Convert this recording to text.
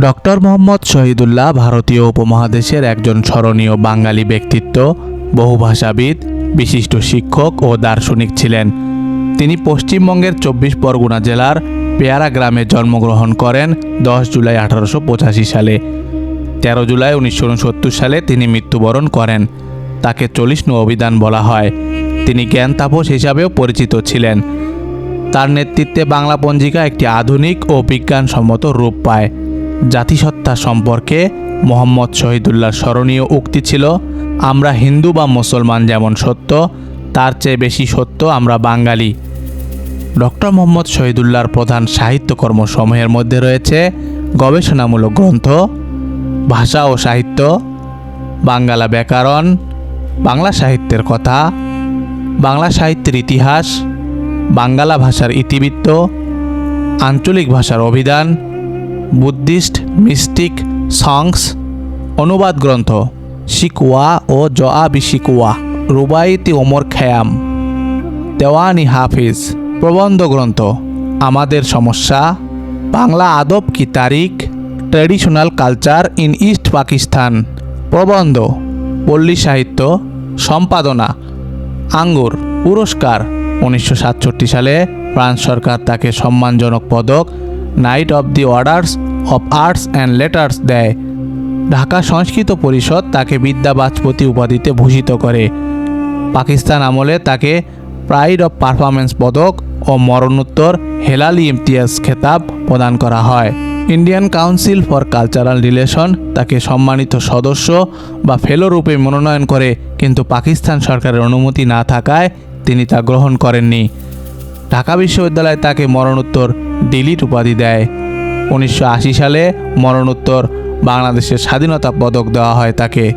Doctor Mohammad Shahidullah ভারতীয় উপমহাদেশের একজন স্মরণীয় বাঙালি ব্যক্তিত্ব, বহুভাষাবিদ, বিশিষ্ট শিক্ষক ও দার্শনিক ছিলেন। তিনি পশ্চিমবঙ্গের চব্বিশ পরগনা জেলার পেয়ারা গ্রামে জন্মগ্রহণ করেন দশ জুলাই আঠারোশো পঁচাশি সালে। তেরো জুলাই উনিশশো উনসত্তর সালে তিনি মৃত্যুবরণ করেন। তাকে চল্লিশ অভিধান বলা হয়। তিনি জ্ঞান তাপস হিসাবেও পরিচিত ছিলেন। তার নেতৃত্বে বাংলা পঞ্জিকা একটি আধুনিক ও বিজ্ঞানসম্মত রূপ পায়। জাতিসত্তা সম্পর্কে মোহাম্মদ শহীদুল্লাহর স্মরণীয় উক্তি ছিল, আমরা হিন্দু বা মুসলমান যেমন সত্য, তার চেয়ে বেশি সত্য আমরা বাঙালি। ডক্টর মোহাম্মদ শহীদুল্লাহর প্রধান সাহিত্যকর্ম সমূহের মধ্যে রয়েছে গবেষণামূলক গ্রন্থ, ভাষা ও সাহিত্য, বাঙ্গালা ব্যাকরণ, বাংলা সাহিত্যের কথা, বাংলা সাহিত্যের ইতিহাস, বাঙ্গালা ভাষার ইতিবৃত্ত, আঞ্চলিক ভাষার অভিধান বুদ্ধিস্ট, মিস্টিক, সংস, অনুবাদ গ্রন্থ, শিকুয়া ও জয়া বিশিকুয়া রুবাইতি ওমর খেয়াম, দেওয়ানি হাফিজ, প্রবন্ধ গ্রন্থ, আমাদের সমস্যা, বাংলা আদব কি তারিখ, traditional culture in East Pakistan, প্রবন্ধ, পল্লী সাহিত্য, সম্পাদনা, আঙ্গুর, পুরস্কার, উনিশশো সাতষট্টি সালে ফ্রান্স সরকার তাকে সম্মানজনক পদক knight of the orders of arts and letters দেয়। ঢাকা সংস্কৃত পরিষদ তাকে বিদ্যা বাচপতি উপাধিতে ভূষিত করে। পাকিস্তান আমলে তাকে প্রাইড অফ পারফরমেন্স পদক ও মরণোত্তর হেলালি ইমতিয়াজ খেতাব প্রদান করা হয়। Indian council for cultural relation তাকে সম্মানিত সদস্য বা ফেলো রূপে মনোনয়ন করে, কিন্তু পাকিস্তান সরকারের অনুমতি না থাকায় তিনি তা গ্রহণ করেননি। ঢাকা বিশ্ববিদ্যালয় তাকে মরণোত্তর ডিলিট উপাধি দেয়। উনিশশো আশি সালে মরণোত্তর বাংলাদেশের স্বাধীনতা পদক দেওয়া হয় তাকে।